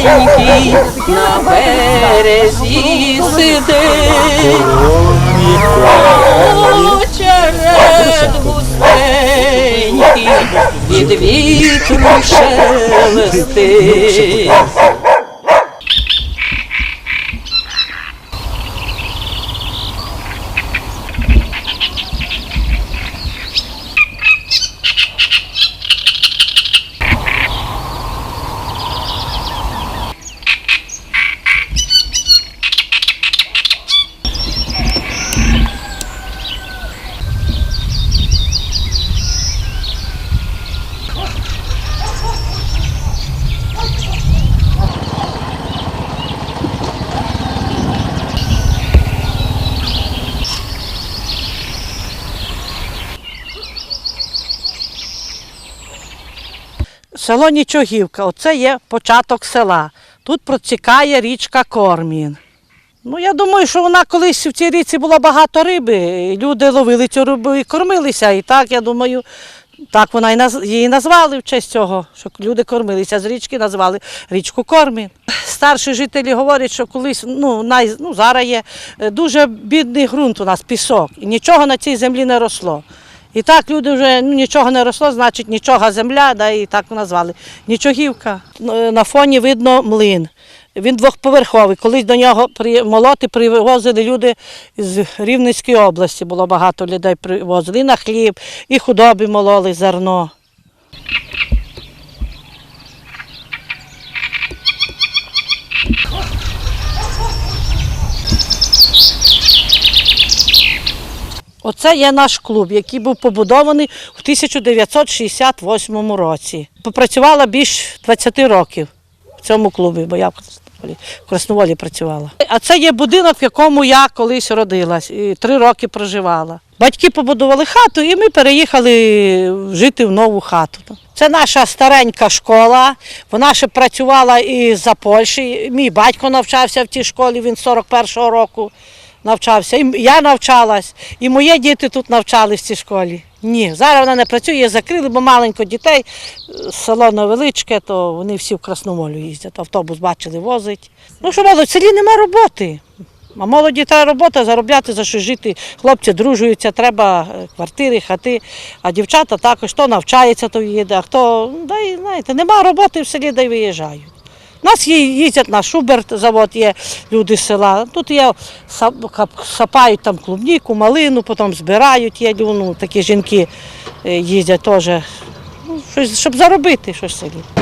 Густенький на березі сидить, очерет густенький від вітру шелестить. Село Нічогівка, оце є початок села. Тут протікає річка Кормін. Ну, я думаю, що вона колись в цій річці було багато риби. і Люди ловили цю рибу і кормилися. І так, я думаю, так вона і наз... її назвали в честь цього, що люди кормилися з річки, назвали річку Кормін. Старші жителі говорять, що колись, ну, най... ну зараз є е, дуже бідний ґрунт у нас, пісок, і нічого на цій землі не росло. І так люди вже ну, нічого не росло, значить нічого земля, да, і так назвали. Нічогівка. Е, На фоні видно млин. Він двохповерховий. Колись до нього молоти привозили люди з Рівненської області. Було багато людей привозили і на хліб, і худобі мололи зерно. Оце є наш клуб, який був побудований у 1968 році. Попрацювала більш 20 років в цьому клубі, бо я в Красноволі, в Красноволі працювала. А це є будинок, в якому я колись родилась і три роки проживала. Батьки побудували хату, і ми переїхали жити в нову хату. Це наша старенька школа. Вона ще працювала і за Польщі. Мій батько навчався в тій школі, він 41-го року навчався. І я навчалась, і мої діти тут навчались в цій школі. Ні, зараз вона не працює, закрили, бо маленько дітей, е, село невеличке, то вони всі в Красномолю їздять. Автобус бачили, возить. Ну що молодь, в селі нема роботи. А молоді треба робота, заробляти, за що жити. Хлопці дружуються, треба е, квартири, хати. А дівчата також хто навчається, то їде, а хто, ну, да знаєте, нема роботи в селі, й виїжджають. У нас їздять на Шуберт завод, є люди з села. Тут є сапають там клубніку, малину, потім збирають. Є ну, такі жінки е, їздять теж, ну, щось, щоб заробити щось селі.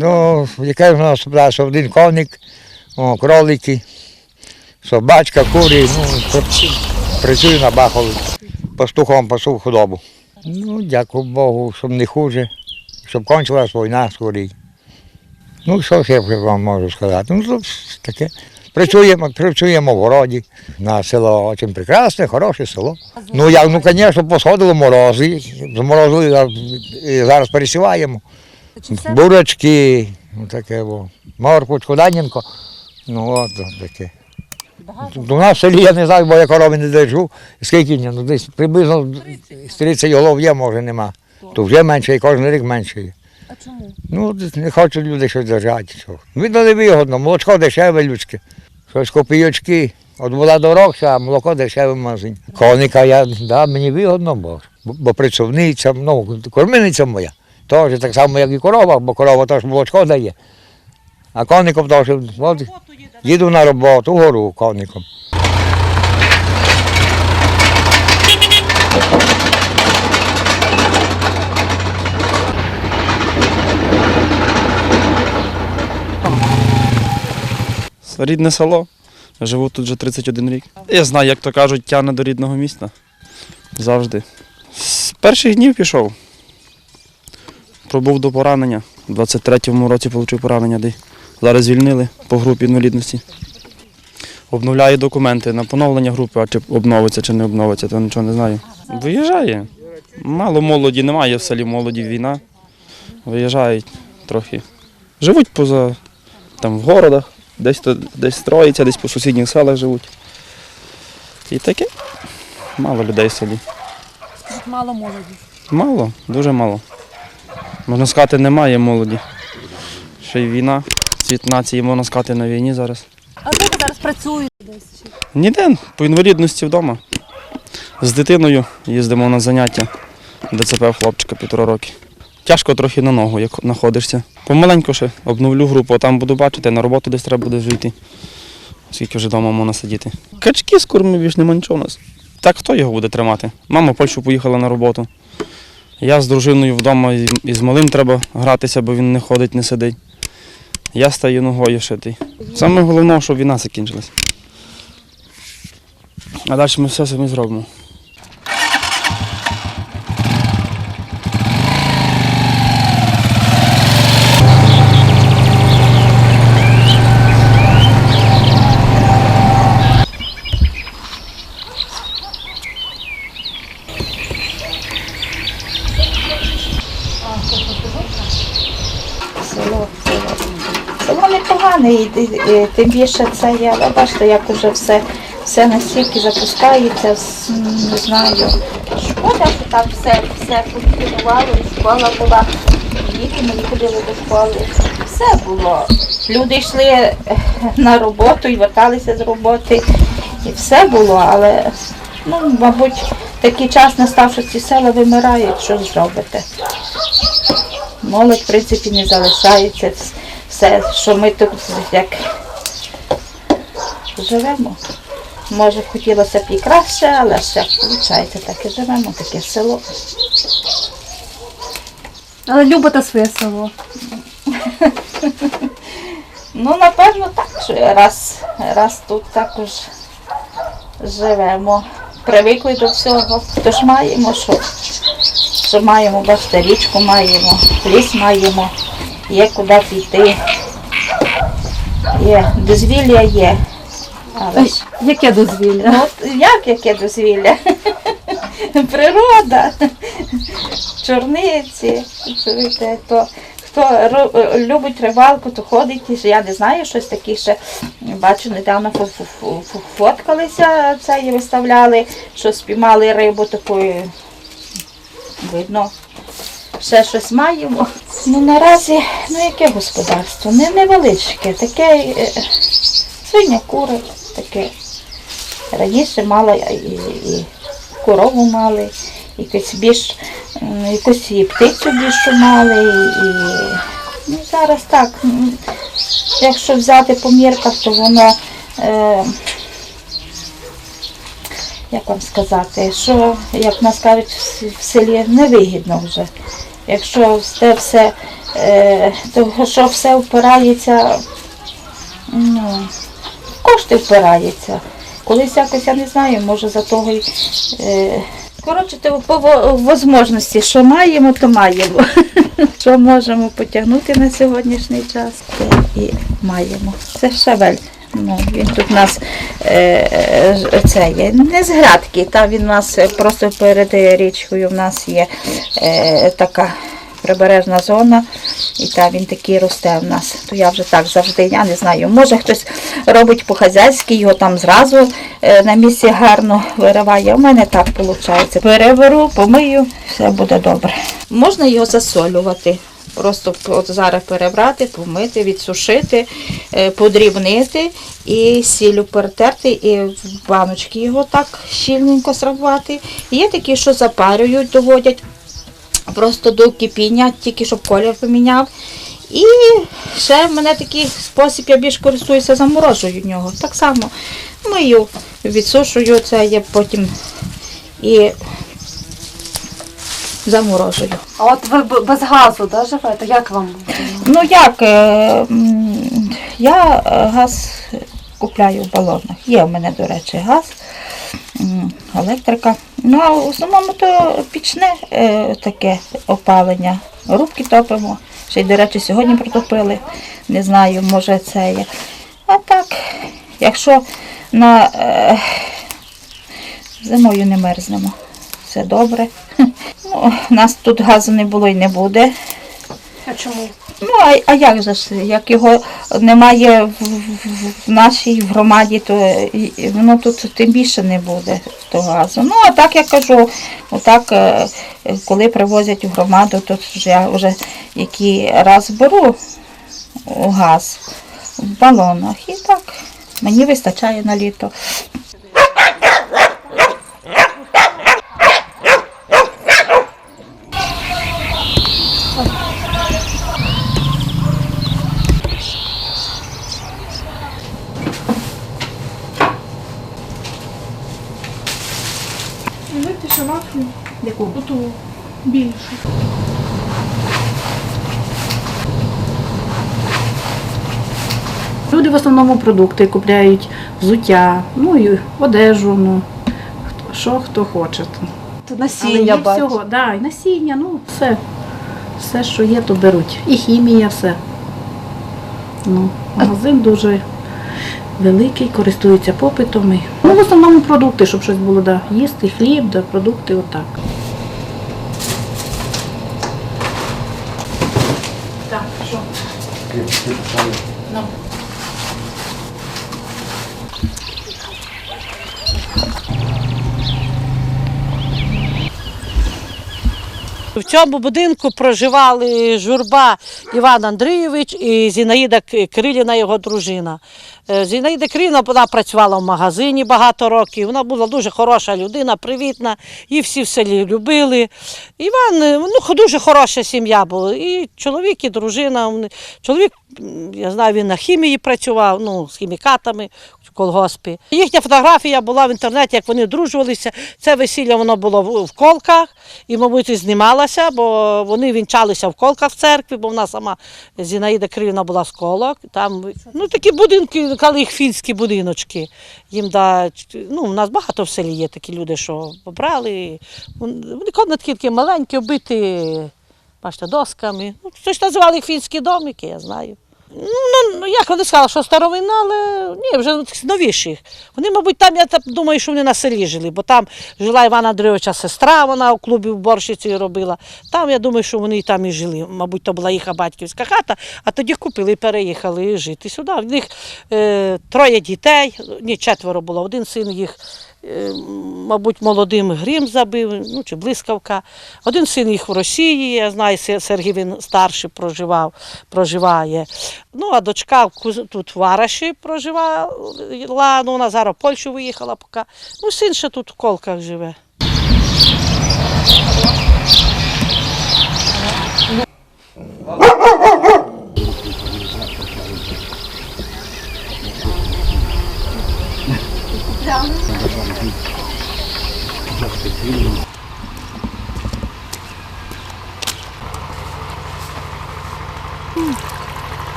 Ну, яке в нас да, що один коник, о, кролики, собачка, курі, ну, працюю на бахолі. Пастухом пасу худобу. Ну, дякую Богу, щоб не хуже, щоб кончилась війна скорій. Ну, що ще я вам можу сказати? Ну, таке. Працюємо, працюємо в городі на село дуже прекрасне, хороше село. Ну, як, ну, звісно, посходили морози, зморозили, а, зараз пересіваємо. Бурочки, ну таке во. Морквочку, данінко. Ну от таке. У нас в селі я не знаю, бо я корови не держу. Скільки ні, ну десь приблизно з 30 голов є, може нема. То вже менше, і кожен рік менше є. А чому? Ну, десь не хочуть люди щось держати. Що. Видно, не вигодно, молочко дешеве людське. Щось копійочки. От була дорогша, а молоко дешеве в магазині. Коника я, да, мені вигодно, бо, бо працівниця, ну, кормильниця моя. Теж так само, як і корова, бо корова теж молочко дає. А коником теж, от, їду на роботу, вгору коником. Рідне село. Живу тут вже 31 рік. Я знаю, як то кажуть, тягне до рідного міста. Завжди. З перших днів пішов. Пробув до поранення. У 23-му році отримав поранення, де зараз звільнили по групі інвалідності. Обновляю документи на поновлення групи, а чи обновиться, чи не обновиться, то нічого не знаю. Виїжджає. Мало молоді немає в селі молоді, війна. Виїжджають трохи. Живуть поза там в городах, десь, то, десь строїться, десь по сусідніх селах живуть. І таке. Мало людей в селі. Мало молоді. Мало, дуже мало. Можна сказати, немає молоді. Ще й війна. Світ нації, можна сказати, на війні зараз. А де ви зараз працюєте десь? Ніде, по інвалідності вдома. З дитиною їздимо на заняття. ДЦП хлопчика півтора роки. Тяжко трохи на ногу, як знаходишся. Помаленьку ще обновлю групу, а там буду бачити, на роботу десь треба буде вже йти. Оскільки вже вдома можна сидіти. Качки з курми більш нема нічого у нас. Так хто його буде тримати? Мама в Польщу поїхала на роботу. Я з дружиною вдома і з малим треба гратися, бо він не ходить, не сидить. Я стаю ногою шитий. Саме головне, щоб війна закінчилась. А далі ми все самі зробимо. І, тим більше це є, але бачите, як вже все, все настільки запускається, не знаю. Шкода, що так все, все функціонувало, і школа була, діти мої ходили до школи. Все було. Люди йшли е, на роботу і верталися з роботи. І все було, але ну, мабуть, такий час настав, що ці села вимирають, що зробите. Молодь, в принципі, не залишається. Все, що ми тут як живемо. Може, хотілося б і краще, але ще виходить, так і живемо, таке село. Але любите своє село. Ну, напевно, так, що раз, раз тут також живемо. Привикли до всього. Тож маємо, що, що маємо, бачите, річку маємо, ліс маємо, є куди піти. Є, дозвілля є. Але ж, Яке дозвілля? ну, от як яке дозвілля? Природа, чорниці, чуєте, то хто ро- любить рибалку, то ходить, і ж я не знаю, щось таке ще бачу, недавно фо- фо- фо- фо- фоткалися це і виставляли, що спіймали рибу такою, видно, ще щось маємо. Ну наразі, ну яке господарство? Не невеличке, таке е, свиня кури, таке. Раніше мала і, і корову мали, якусь більш якусь і птицю більшу мали, і, ну, зараз так. Якщо взяти по мірках, то воно, е, як вам сказати, що, як нас кажуть, в селі невигідно вже. Якщо це все, е, то що все впирається, ну, кошти впирається. Колись якось я не знаю, може за того й. Е... Коротше, то по во- можливості, що маємо, то маємо. Що можемо потягнути на сьогоднішній час, те і маємо. Це шавель. Ну, він тут у нас е, е, це є не з градки, та він у нас е, просто перед річкою в нас є така прибережна зона, і та він такий росте в нас. То я вже так завжди, я не знаю. Може хтось робить по-хазяйськи, його там зразу на місці гарно вириває. У мене так виходить. Переверу, помию, все буде добре. Можна його засолювати. Просто от зараз перебрати, помити, відсушити, е, подрібнити і сіллю перетерти, і в баночки його так щільненько срабувати. Є такі, що запарюють, доводять просто до кипіння, тільки щоб колір поміняв. І ще в мене такий спосіб, я більш користуюся, заморожую нього. Так само мию, відсушую це, я потім і заморожую. А от ви без газу да, живете? Як вам? Ну як, е, я е, газ купляю в балонах. Є в мене, до речі, газ, електрика. Ну, а в основному то пічне е, таке опалення. Рубки топимо. Ще й, до речі, сьогодні протопили. Не знаю, може це є. А так, якщо на зимою не мерзнемо, все добре. Ну, у нас тут газу не було і не буде. А чому? Ну, а, а як же ж, як його немає в, в, в нашій громаді, то воно тут тим більше не буде того газу. Ну, а так я кажу, отак, е, е, коли привозять у громаду, то я вже який раз беру газ в балонах. І так мені вистачає на літо. Люди в основному продукти купляють, взуття, ну і одежу, ну, хто, що хто хоче. Тут Але насіння є всього, да, і насіння, ну все. Все, що є, то беруть. І хімія, все. Ну, магазин дуже великий, користується попитом. І... Ну, в основному продукти, щоб щось було, да. їсти, хліб, да, продукти, отак. Так, що? Ну. В цьому будинку проживали журба Іван Андрійович і Зінаїда К- Кирилівна, його дружина. Е, Зінаїда Кирилівна вона працювала в магазині багато років. Вона була дуже хороша людина, привітна, її всі в селі любили. Іван, е, ну, дуже хороша сім'я була. І чоловік, і дружина. Чоловік, я знаю, він на хімії працював, ну, з хімікатами колгоспі. Їхня фотографія була в інтернеті, як вони дружувалися. Це весілля воно було в колках і, мабуть, і знімалося, бо вони вінчалися в колках в церкві, бо вона сама Зінаїда Кирилівна була з колок. Там ну, такі будинки, казали їх фінські будиночки. Їм да, ну, у нас багато в селі є такі люди, що побрали. Вони комнатки такі маленькі, оббиті, бачите, досками. Ну, щось називали фінські домики, я знаю. Ну, ну, як вони сказали, що старовина, але ні, вже новіші. Вони, мабуть, там, я так думаю, що вони на селі жили, бо там жила Івана Андрійовича сестра, вона у клубі уборщицею робила. Там, я думаю, що вони і там і жили. Мабуть, то була їхня батьківська хата, а тоді купили і переїхали жити сюди. В них е, троє дітей, ні, четверо було. Один син їх, мабуть, молодим грім забив, ну чи блискавка. Один син їх в Росії, я знаю, Сергій він старший проживав, проживає. Ну, а дочка тут в Вараші проживала, ну, вона зараз в Польщу виїхала поки. Ну, син ще тут в Колках живе. Два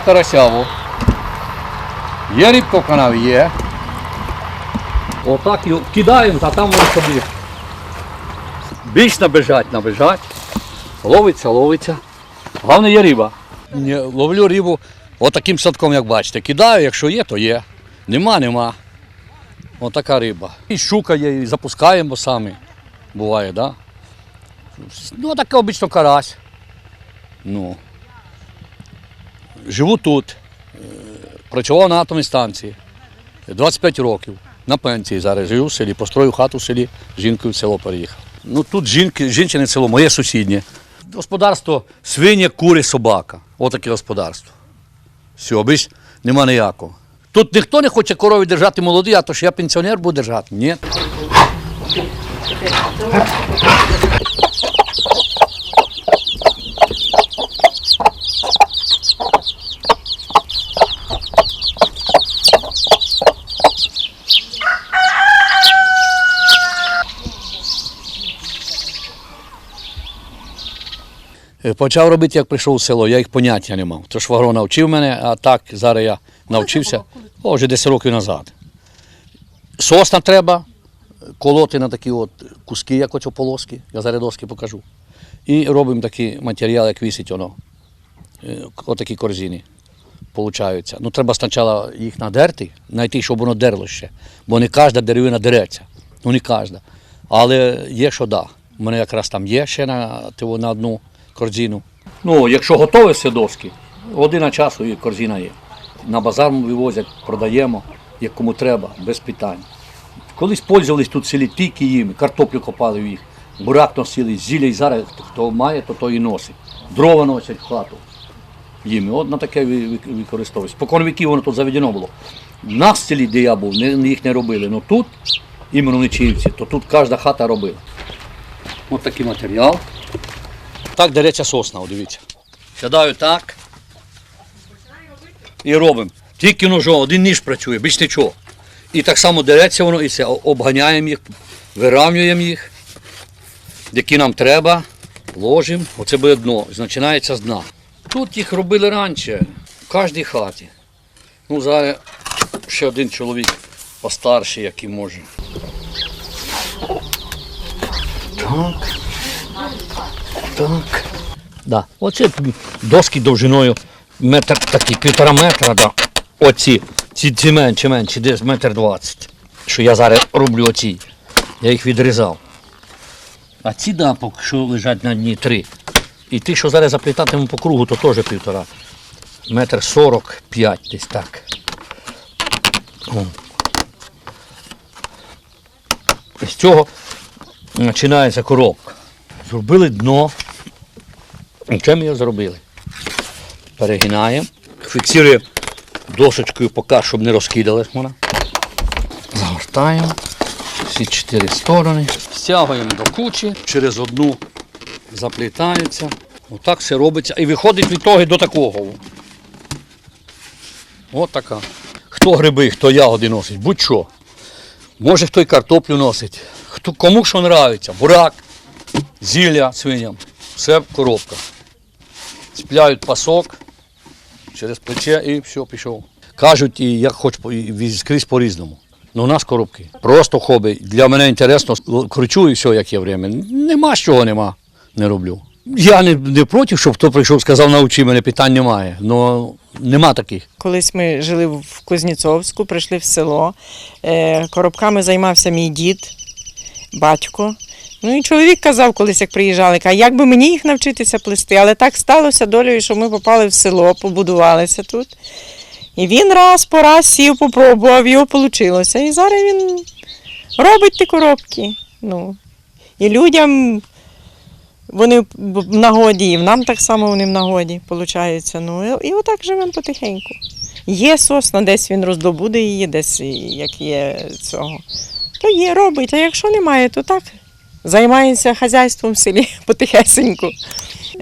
карасяву. Є рибка в канаві? Є. Отак його кидаємо, та там вони собі. Більш набежать, набежать. Ловиться, ловиться. Головне є риба. Ловлю рибу отаким садком, як бачите. Кидаю, якщо є, то є. Нема, нема. Отака риба. І щука і запускаємо самі. Буває, так? Да? Ну, таке обично карась. Ну. Живу тут. Е, Працював на атомній станції 25 років. На пенсії зараз живу в селі, построю хату в селі, жінкою в село переїхав. Ну тут жінки, жінчине село, моє сусіднє. Господарство свиня, кури, собака. Отаке господарство. Все, більш нема ніякого. Тут ніхто не хоче корові держати молоді, а то що я пенсіонер буду держати. Ні. Е, Почав робити, як прийшов у село, я їх поняття не мав. То швагро навчив мене, а так зараз я навчився о, вже 10 років назад. Сосна треба колоти на такі от куски, як оцю полоски, я зараз доски покажу. І робимо такий матеріал, як вісить воно. Е, Отакі корзини получаються. Ну, треба спочатку їх надерти, знайти, щоб воно дерло ще. Бо не кожна деревина дереться. Ну не кожна. Але є, що да. У мене якраз там є ще на, на одну корзину. Ну, якщо готові все доски, година часу і корзина є. На базар вивозять, продаємо, як кому треба, без питань. Колись пользувались тут в селі тільки їм, картоплю копали в їх, бурак носили, зілля і зараз хто має, то то і носить. Дрова носять в хату. Їм. От на таке ви- ви- використовується. Спокон віків воно тут заведено було. В селі, де я був, їх не робили. але тут, іменно в Нечіївці, то тут кожна хата робила. Ось такий матеріал. Так дереться сосна, дивіться. Сядаю так. І робимо. Тільки ножом, один ніж працює, більш нічого. І так само дереться воно, і все, обганяємо їх, виравнюємо їх, які нам треба, ложимо. Оце буде дно, починається з дна. Тут їх робили раніше, в кожній хаті. Ну, зараз ще один чоловік постарший, який може. Так. Так. Да. Оце доски довжиною метр такі, півтора метра, да. Оці, ці, ці менші, менші, десь метр двадцять. Що я зараз роблю оці. Я їх відрізав. А ці да, поки що лежать на дні три. І ті, що зараз заплітатиму по кругу, то теж півтора. Метр сорок п'ять десь так. О. З цього починається коробка. Зробили дно. І Чим його зробили? Перегинаємо, фіксуємо досочкою поки, щоб не розкидалась вона. Загортаємо всі чотири сторони, стягуємо до кучі, через одну заплітається. Отак все робиться. І виходить від того до такого. От така. Хто гриби, хто ягоди носить, будь-що. Може хто й картоплю носить. Хто, кому що нравиться. Бурак, зілля свиням. Все в коробках. Пасок через плече і все, пішов. Кажуть, і як хоч скрізь по-різному. Ну, у нас коробки. Просто хобі. Для мене інтересно, кручу і все, як є время. Нема з чого нема, не роблю. Я не, не проти, щоб хто прийшов, сказав, навчи мене, питань немає. Ну нема таких. Колись ми жили в Кузнєцовську, прийшли в село. Е, Коробками займався мій дід, батько. Ну і чоловік казав колись, як приїжджали, каже, як би мені їх навчитися плести. Але так сталося долею, що ми попали в село, побудувалися тут. І він раз по раз сів, попробував, його вийшло. І зараз він робить ті коробки. Ну, і людям вони в нагоді, і нам так само вони в нагоді, виходить. Ну, і, отак живемо потихеньку. Є сосна, десь він роздобуде її, десь як є цього. То є, робить. А якщо немає, то так. Займається хазяйством в селі потихесеньку.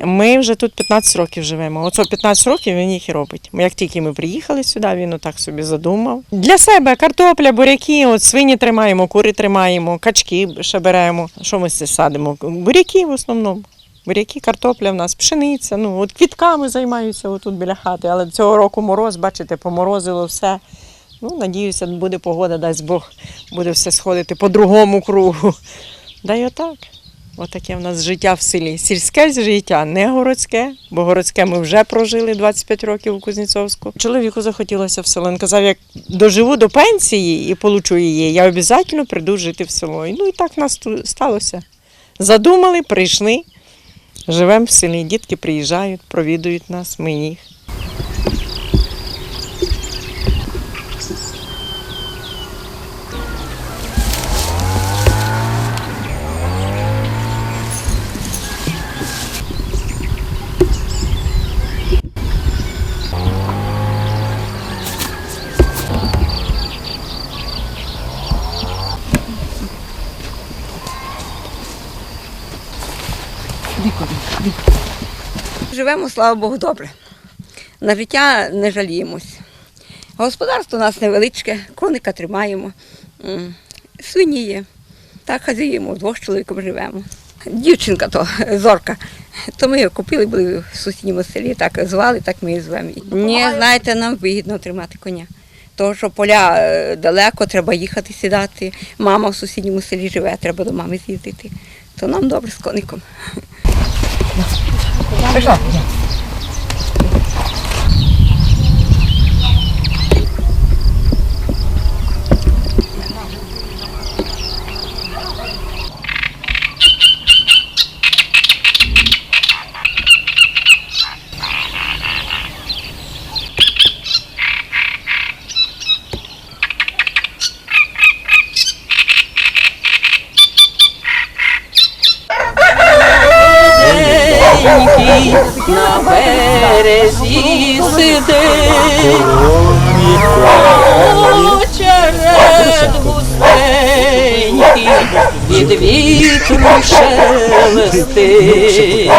Ми вже тут 15 років живемо. Оце 15 років він їх і робить. Як тільки ми приїхали сюди, він отак собі задумав. Для себе картопля, буряки, от свині тримаємо, кури тримаємо, качки ще беремо. Що ми садимо? Буряки в основному. Буряки, картопля в нас, пшениця. Ну, от квітками займаюся отут біля хати. Але цього року мороз, бачите, поморозило все. Ну, надіюся, буде погода, дасть Бог, буде все сходити по другому кругу. Да й отак. Отаке в нас життя в селі. Сільське життя, не городське, бо городське ми вже прожили 25 років у Кузнєцовську. Чоловіку захотілося в село. Він казав, як доживу до пенсії і получу її, я обов'язково прийду жити в село. Ну і так в нас сталося. Задумали, прийшли, живемо в селі. Дітки приїжджають, провідують нас, ми їх. Живемо, слава Богу, добре. На життя не жаліємось. Господарство у нас невеличке, коника тримаємо, свині є. Так хазяємо, двох чоловіком живемо. Дівчинка то зорка. То ми її купили, були в сусідньому селі, так звали, так ми і звемо. Ні, знаєте, нам вигідно тримати коня. Тому що поля е, далеко, треба їхати сідати. Мама в сусідньому селі живе, треба до мами з'їздити. То нам добре з коником. На густенький від вітру шелестить.